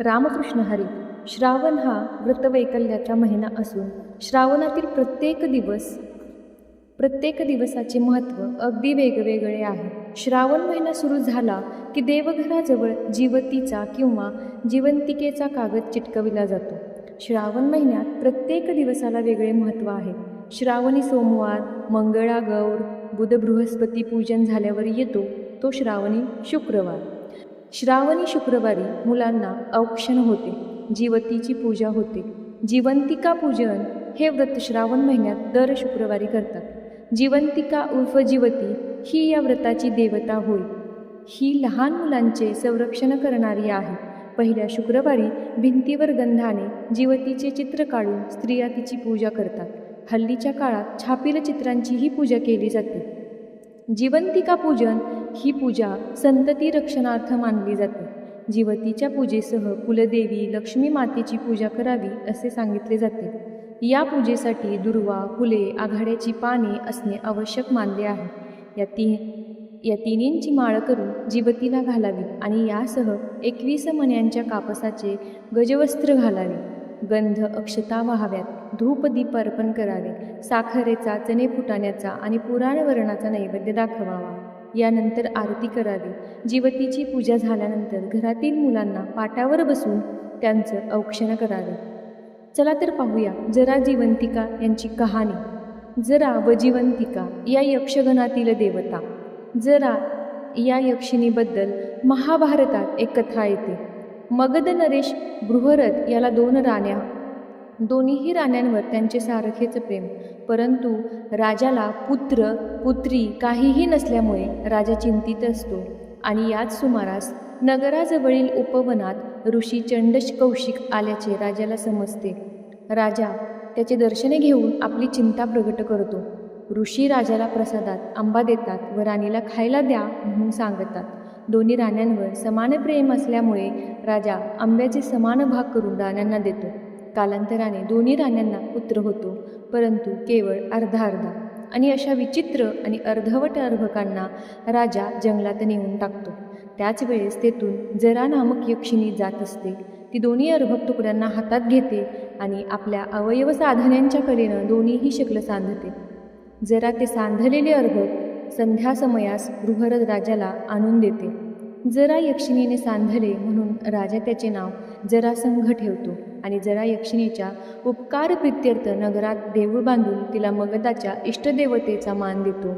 रामकृष्ण हरी श्रावण हा व्रतवैकल्याचा महिना असून श्रावणातील प्रत्येक दिवस प्रत्येक दिवसाचे महत्त्व अगदी वेगवेगळे आहे. श्रावण महिना सुरू झाला की देवघराजवळ जीवतीचा किंवा जीवंतिकेचा कागद चिटकविला जातो. श्रावण महिन्यात प्रत्येक दिवसाला वेगळे महत्त्व आहे. श्रावणी सोमवार मंगळागौर बुध बृहस्पती पूजन झाल्यावर येतो तो श्रावणी शुक्रवार. श्रावणी शुक्रवारी मुलांना औक्षण होते जीवतीची पूजा होते. जीवंतिका पूजन हे व्रत श्रावण महिन्यात दर शुक्रवारी करतात. जीवंतिका उर्फ जीवती ही या व्रताची देवता होय. ही लहान मुलांचे संरक्षण करणारी आहे. पहिल्या शुक्रवारी भिंतीवर गंधाने जीवतीचे चित्र काढून स्त्रिया तिची पूजा करतात. हल्लीच्या काळात छापील चित्रांचीही पूजा केली जाते. जीवंतिका पूजन ही पूजा संतती रक्षणार्थ मानली जाते. जीवतीच्या पूजेसह कुलदेवी लक्ष्मी मातेची पूजा करावी असे सांगितले जाते. या पूजेसाठी दुर्वा फुले आघाड्याची पाने असणे आवश्यक मानले आहे. या ती या तिन्हींची माळ करून जीवतीला घालावी आणि यासह एकवीस मण्यांच्या कापसाचे गजवस्त्र घालावे. गंध अक्षता व्हाव्यात धूपदीप अर्पण करावे साखरेचा चणे फुटाण्याचा आणि पुराण वर्णाचा नैवेद्य दाखवावा. यानंतर आरती करावी. जीवतीची पूजा झाल्यानंतर घरातील मुलांना पाटावर बसून त्यांचं औक्षण करावे. चला तर पाहूया जरा जीवंतिका यांची कहाणी. जरा व जीवंतिका या यक्षगणातील देवता. जरा या यक्षिणीबद्दल महाभारतात एक कथा येते. मगध नरेश बृहरथ याला दोन राण्या दोन्हीही राण्यांवर त्यांचे सारखेच प्रेम. परंतु राजाला पुत्र पुत्री काहीही नसल्यामुळे राजा चिंतित असतो. आणि याच सुमारास नगराजवळील उपवनात ऋषी चंडश कौशिक आल्याचे राजाला समजते. राजा त्याचे दर्शने घेऊन आपली चिंता प्रगट करतो. ऋषी राजाला प्रसादात आंबा देतात व राणीला खायला द्या म्हणून सांगतात. दोन्ही राण्यांवर समान प्रेम असल्यामुळे राजा आंब्याचे समान भाग करून राण्यांना देतो. कालांतराने दोन्ही राण्यांना पुत्र होतो परंतु केवळ अर्धा अर्धा. आणि अशा विचित्र आणि अर्धवट अर्भकांना राजा जंगलात नेऊन टाकतो. त्याच वेळेस तेथून जरा नामक यक्षिणी जात असते. ती दोन्ही अर्भक तुकड्यांना हातात घेते आणि आपल्या अवयव साधन्यांच्या कलेनं दोन्हीही शकलं सांधते. जरा ते सांधलेले अर्भक संध्यासमयास गृहरथ राजाला आणून देते. जरा यक्षिणीने सांधले म्हणून राजा त्याचे नाव जरासंघ ठेवतो. आणि जरा यक्षिणीच्या उपकार प्रित्यर्थ नगरात देऊळ बांधून तिला मगधाच्या इष्टदेवतेचा मान देतो.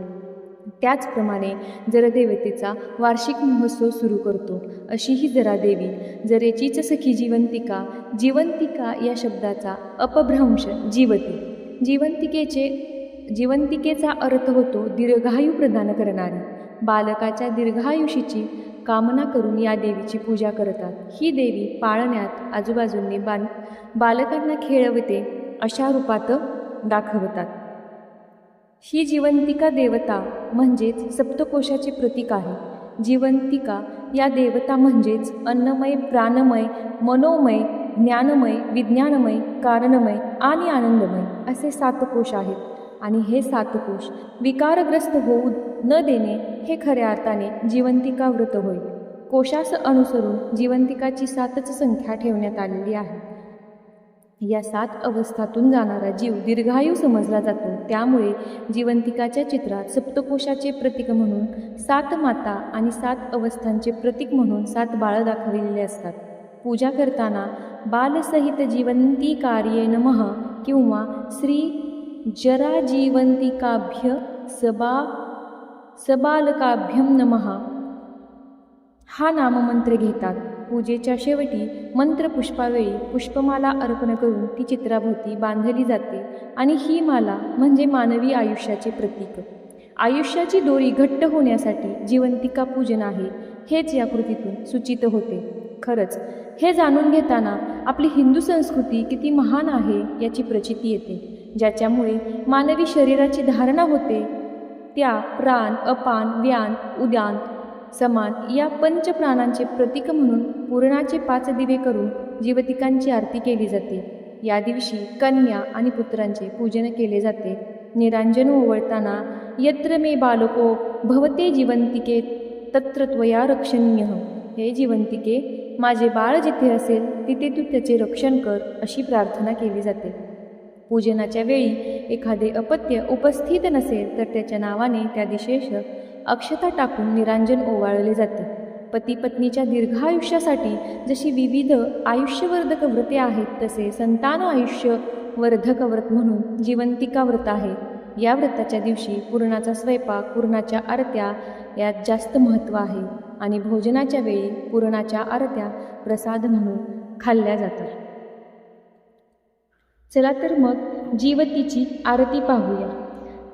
त्याचप्रमाणे जरदेवतेचा वार्षिक महोत्सव सुरू करतो. अशी ही जरा देवी जरेचीच सखी जीवंतिका जीवंतिका या शब्दाचा अपभ्रंश जीवती. जीवंतिकेचे जीवंतिकेचा अर्थ होतो दीर्घायू प्रदान करणारी. बालकाच्या दीर्घायुषीची कामना करून या देवीची पूजा करतात. ही देवी पाळण्यात आजूबाजूंनी बाल बालकांना खेळवते अशा रूपात दाखवतात. ही जीवंतिका देवता म्हणजेच सप्तकोशाचे प्रतीक आहे. जीवंतिका या देवता म्हणजेच अन्नमय प्राणमय मनोमय ज्ञानमय विज्ञानमय कारणमय आणि आनंदमय असे सात कोश आहेत. आणि हे सात कोश विकारग्रस्त होऊ न देणे हे खऱ्या अर्थाने जीवंतिका व्रत होय. कोशास अनुसरून जीवंतिकाची सातच संख्या ठेवण्यात आलेली आहे. या सात अवस्थातून जाणारा जीव दीर्घायू समजला जातो. त्यामुळे जीवंतिकाच्या चित्रात सप्तकोशाचे प्रतीक म्हणून सात माता आणि सात अवस्थांचे प्रतीक म्हणून सात बाळ दाखविलेले असतात. पूजा करताना बालसहित जीवंती कार्ये नमः किंवा श्री जरा जीवंतिकाभ्य सबा सबालकाभ्यम नमः. हा नाममंत्र घेतात. पूजेच्या शेवटी मंत्रपुष्पावेळी पुष्पमाला अर्पण करून ती चित्राभोवती बांधली जाते आणि ही माला म्हणजे मानवी आयुष्याचे प्रतीक. आयुष्याची दोरी घट्ट होण्यासाठी जिवंतिका पूजन आहे हेच या कृतीतून सूचित होते. खरंच हे जाणून घेताना आपली हिंदू संस्कृती किती महान आहे याची प्रचिती येते ज्याच्यामुळे मानवी शरीराची धारणा होते त्या प्राण अपान व्यान उद्यान समान या पंचप्राणांचे प्रतीक म्हणून पूर्णाचे पाच दिवे करून जीवतिकांची आरती केली जाते. या दिवशी कन्या आणि पुत्रांचे पूजन केले जाते. निरांजन ओवळताना यत्र मे बालको भवते जीवंतिके तत्र त्वया रक्षणीय हे जीवंतिके माझे बाळ जिथे असेल तिथे तू त्याचे रक्षण कर अशी प्रार्थना केली जाते. पूजनाच्या वेळी एखादे अपत्य उपस्थित नसेल तर त्याच्या नावाने त्या दिशेष अक्षता टाकून निरांजन ओवाळले जाते. पती पत्नीच्या दीर्घायुष्यासाठी जशी विविध आयुष्यवर्धक व्रते आहेत तसे संतान आयुष्य वर्धक व्रत म्हणून जिवंतिका व्रत आहे. या व्रताच्या दिवशी पूर्णाचा स्वयंपाक पुरणाच्या आरत्या यात जास्त महत्त्व आहे आणि भोजनाच्या वेळी पुरणाच्या आरत्या प्रसाद म्हणून खाल्ल्या जातात. चला तर मग जीवतीची आरती पाहूया.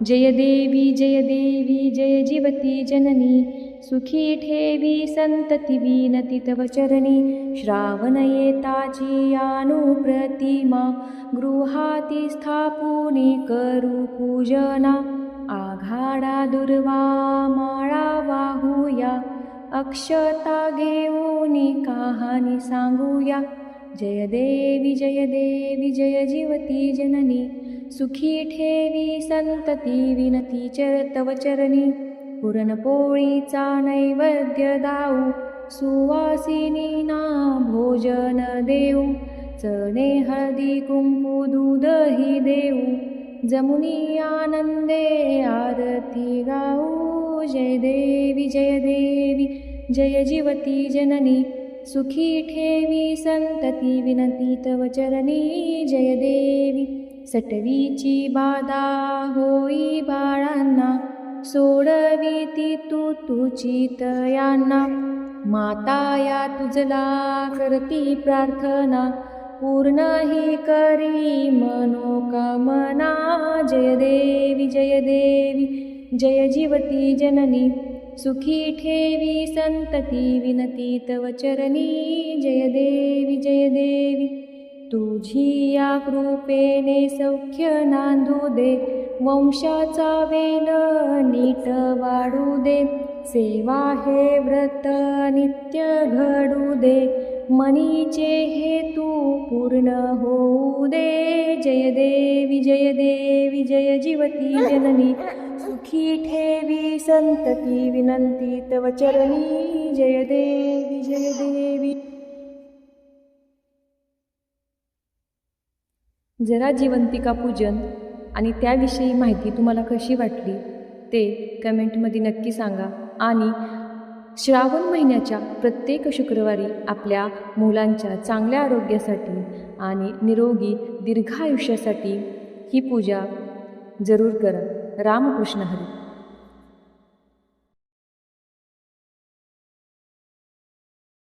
जय देवी जय देवी जय जीवती जननी. सुखी ठेवी संतती विनती तव चरणी श्रावण येताची अनुप्रतिमा. गृहाती स्थापुनी करू पूजना. आघाडा दुर्वा माळा वाहूया. अक्षता घेऊनी कहाणी सांगूया जय देवी जय देवी जय जीवती जननी सुखी ठेवी संतती विनती चरतव चरणी पुरणपोळीचा नैवेद्य दाऊ सुवासिनी ना भोजन देऊ चणे हळदी कुंकू दूधही देऊ जमुनी आनंदे आरती गाऊ जय देवी जय देवी जय जीवती जननी सुखी ठेवी संतती विनती तव चरणी जय देवी सटवीची बाधा होई बाळांना सोडवी तू तुची तयांना माता या तुझला करती प्रार्थना पूर्ण ही करी मनोकामना. जय देवी जय देवी जय जीवती जननी. सुखी ठेवी संतती विनती तव चरणी जय देवी जय देवी. तुझी या कृपेने सौख्य नांदू दे वंशाचा वेल नीट वाढू दे. सेवा हे व्रत नित्य घडू दे मनीचे हेतू पूर्ण होऊ दे. जय देवी जय देवी जय जीवती जननी. सुखी ठेवी संतती विनंती तव चरणी जय देवी जय देवी. जरा जिवंतिका पूजन आणि त्याविषयी माहिती तुम्हाला कशी वाटली ते कमेंटमध्ये नक्की सांगा. आणि श्रावण महिन्याच्या प्रत्येक शुक्रवारी आपल्या मुलांच्या चांगल्या आरोग्यासाठी आणि निरोगी दीर्घायुष्यासाठी ही पूजा जरूर करा. रामकृष्ण हरी।